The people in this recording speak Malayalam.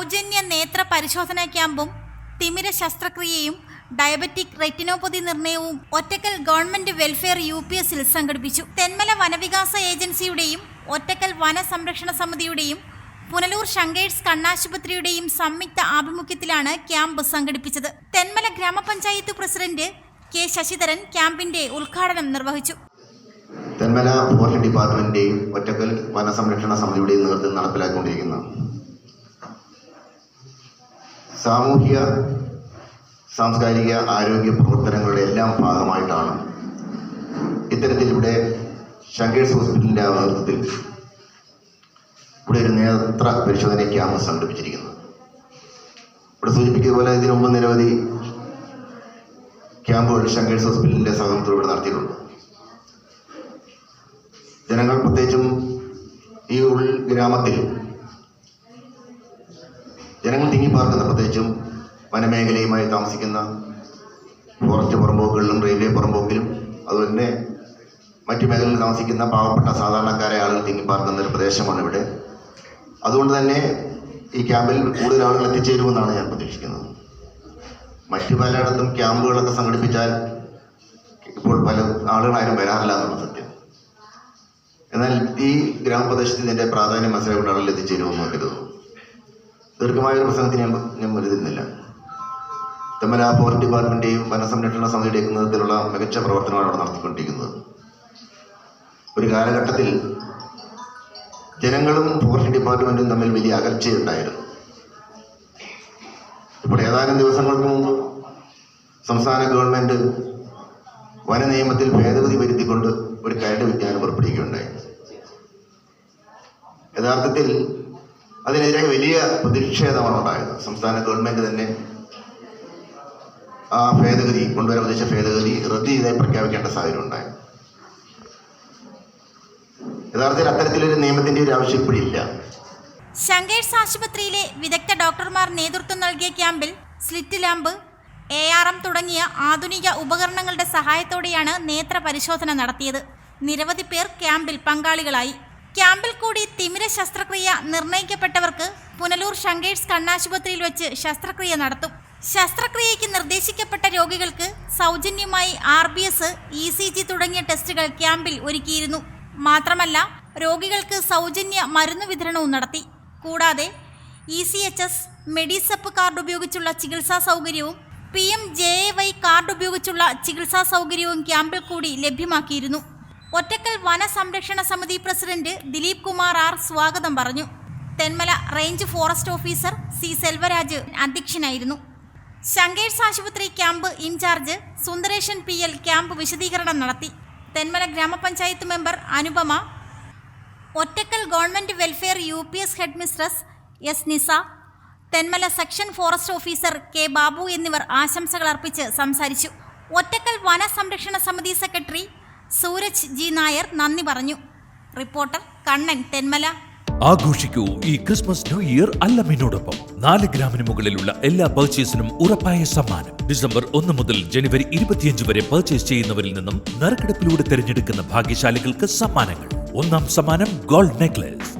സൗജന്യ നേത്ര പരിശോധനാ ക്യാമ്പും തിമിര ശസ്ത്രക്രിയയും diabetic retinopathy നിർണയവും Ottakkal government welfare U P എസിൽ സംഘടിപ്പിച്ചു. തെന്മല വനവികാസ ഏജൻസിയുടെയും ഒറ്റക്കൽ വനസംരക്ഷണ സമിതിയുടെയും പുനലൂർ ശങ്കേഴ്സ് കണ്ണാശുപത്രിയുടെയും സംയുക്ത ആഭിമുഖ്യത്തിലാണ് ക്യാമ്പ് സംഘടിപ്പിച്ചത്. തെന്മല ഗ്രാമപഞ്ചായത്ത് പ്രസിഡന്റ് കെ ശശിധരൻ ക്യാമ്പിന്റെ ഉദ്ഘാടനം നിർവഹിച്ചു. തെന്മല ഫോറസ്റ്റ് ഡിപ്പാർട്ട്മെന്റിന്റെയും ഒറ്റക്കൽ വനസംരക്ഷണ സമിതിയുടെയും നേതൃത്വം നടപ്പിലാക്കിക്കൊണ്ടിരിക്കുന്ന. സാമൂഹിക സാംസ്കാരിക ആരോഗ്യ പ്രവർത്തനങ്ങളുടെ എല്ലാം ഭാഗമായിട്ടാണ് ഇത്തരത്തിൽ ഇവിടെ ശങ്കേഴ്സ് ഹോസ്പിറ്റലിന്റെ നേതൃത്വത്തിൽ ഇവിടെ ഒരു നേത്ര പരിശോധന ക്യാമ്പ് സംഘടിപ്പിച്ചിരിക്കുന്നത്. ഇവിടെ സൂചിപ്പിക്കുന്ന പോലെ ഇതിനു മുമ്പ് നിരവധി ക്യാമ്പുകൾ ശങ്കേഴ്സ് ഹോസ്പിറ്റലിന്റെ സഹകരണത്തിൽ ഇവിടെ നടത്തിയിട്ടുണ്ട്. ജനങ്ങൾ പ്രത്യേകിച്ചും ഈ ഉൾ ഗ്രാമത്തിൽ ജനങ്ങൾ തിങ്ങിപ്പാർക്കുന്ന പ്രത്യേകിച്ചും വനമേഖലയുമായി താമസിക്കുന്ന ഫോറസ്റ്റ് പുറമ്പോക്കുകളിലും റെയിൽവേ പുറമ്പോക്കിലും അതുപോലെ തന്നെ മറ്റു മേഖലകളിൽ താമസിക്കുന്ന പാവപ്പെട്ട സാധാരണക്കാരെ ആളുകൾ തിങ്ങിപ്പാർക്കുന്ന ഒരു പ്രദേശമാണ് ഇവിടെ. അതുകൊണ്ട് തന്നെ ഈ ക്യാമ്പിൽ കൂടുതൽ ആളുകൾ എത്തിച്ചേരുമെന്നാണ് ഞാൻ പ്രതീക്ഷിക്കുന്നത്. മറ്റു പലയിടത്തും ക്യാമ്പുകളൊക്കെ സംഘടിപ്പിച്ചാൽ ഇപ്പോൾ പല ആളുകളാരും വരാറില്ല എന്നുള്ള സത്യം. എന്നാൽ ഈ ഗ്രാമപ്രദേശത്ത് ഇതിന്റെ പ്രാധാന്യം ആളുകൾ എത്തിച്ചേരുമെന്ന് കരുതുന്നു. ദീർഘമായ ഒരു പ്രസംഗത്തിന് ഞാൻ ഞാൻ വരുന്നില്ല തെമ്മല ഫോറസ്റ്റ് ഡിപ്പാർട്ട്മെന്റിന്റെയും വനസംരക്ഷണ സമിതിയുടെയും നേതൃത്വത്തിലുള്ള മികച്ച പ്രവർത്തനമാണ് അവിടെ നടത്തിക്കൊണ്ടിരിക്കുന്നത്. ഒരു കാലഘട്ടത്തിൽ ജനങ്ങളും ഫോറസ്റ്റ് ഡിപ്പാർട്ട്മെന്റും തമ്മിൽ വലിയ അകൽച്ചയുണ്ടായിരുന്നു. ഇപ്പോൾ ഏതാനും ദിവസങ്ങൾക്ക് മുമ്പ് സംസ്ഥാന ഗവൺമെന്റ് വന നിയമത്തിൽ ഭേദഗതി വരുത്തിക്കൊണ്ട് ഒരു കരട് വിജ്ഞാനം പുറപ്പെടുവിക്കുകയുണ്ടായി യഥാർത്ഥത്തിൽ അതിനെതിരെ വലിയ പ്രതിഷേധമാണ് ഉണ്ടായത്. സംസ്ഥാന ഗവൺമെന്റ് തന്നെ ആ ഭേദഗതി കൊണ്ടുവരാൻ ഉദ്ദേശിച്ച ഭേദഗതി റദ്ദ് ചെയ്തായി പ്രഖ്യാപിക്കേണ്ട സാഹചര്യം ഉണ്ടായി. യഥാർത്ഥത്തിൽ അത്തരത്തിലൊരു നിയമത്തിന്റെ ഒരു ആവശ്യം ഇപ്പോഴില്ല ശങ്കേഴ്സ് ആശുപത്രിയിലെ വിദഗ്ധ ഡോക്ടർമാർ നേതൃത്വം നൽകിയ ക്യാമ്പിൽ slit lamp A R M തുടങ്ങിയ ആധുനിക ഉപകരണങ്ങളുടെ സഹായത്തോടെയാണ് നേത്ര പരിശോധന നടത്തിയത്. നിരവധി പേർ ക്യാമ്പിൽ പങ്കാളികളായി. ക്യാമ്പിൽ കൂടി തിമിര ശസ്ത്രക്രിയ നിർണയിക്കപ്പെട്ടവർക്ക് പുനലൂർ ഷങ്കേഴ്സ് കണ്ണാശുപത്രിയിൽ വെച്ച് ശസ്ത്രക്രിയ നടത്തും. ശസ്ത്രക്രിയയ്ക്ക് നിർദ്ദേശിക്കപ്പെട്ട രോഗികൾക്ക് സൗജന്യമായി R B S E C G തുടങ്ങിയ ടെസ്റ്റുകൾ ക്യാമ്പിൽ ഒരുക്കിയിരുന്നു. മാത്രമല്ല രോഗികൾക്ക് സൗജന്യ മരുന്ന് വിതരണവും നടത്തി. കൂടാതെ E C H S Medisep card ഉപയോഗിച്ചുള്ള ചികിത്സാ സൗകര്യവും P M J A Y card ഉപയോഗിച്ചുള്ള ചികിത്സാ സൗകര്യവും ക്യാമ്പിൽ കൂടി ലഭ്യമാക്കിയിരുന്നു. ഒറ്റക്കൽ വനസംരക്ഷണ സമിതി പ്രസിഡന്റ് ദിലീപ് കുമാർ ആർ സ്വാഗതം പറഞ്ഞു. Thenmala range forest officer C Selvaraj അധ്യക്ഷനായിരുന്നു. ശങ്കേഴ്സ് ആശുപത്രി camp in charge Sundaresan P L camp വിശദീകരണം നടത്തി. തെന്മല ഗ്രാമപഞ്ചായത്ത് member Anupama Ottakkal government welfare U P S head mistress S Nisa Thenmala section forest officer K Babu എന്നിവർ ആശംസകൾ അർപ്പിച്ച് സംസാരിച്ചു. ഒറ്റക്കൽ വന സംരക്ഷണ സമിതി സെക്രട്ടറി സൂരജ് ജി നായർ നന്ദി പറഞ്ഞു. റിപ്പോർട്ടർ കണ്ണൻ തെന്മല. ആഘോഷിക്കൂ ഈ ക്രിസ്മസ് ന്യൂ ഇയർ അല്ലമ്മിനോടൊപ്പം നാല് ഗ്രാമിന് മുകളിലുള്ള എല്ലാ പർച്ചേസിനും ഉറപ്പായ സമ്മാനം. ഡിസംബർ ഒന്ന് മുതൽ ജനുവരി ഇരുപത്തിയഞ്ച് വരെ പർച്ചേസ് ചെയ്യുന്നവരിൽ നിന്നും നറുക്കെടുപ്പിലൂടെ തിരഞ്ഞെടുക്കുന്ന ഭാഗ്യശാലികൾക്ക് സമ്മാനങ്ങൾ. ഒന്നാം സമ്മാനം ഗോൾഡ് നെക്ലേസ്.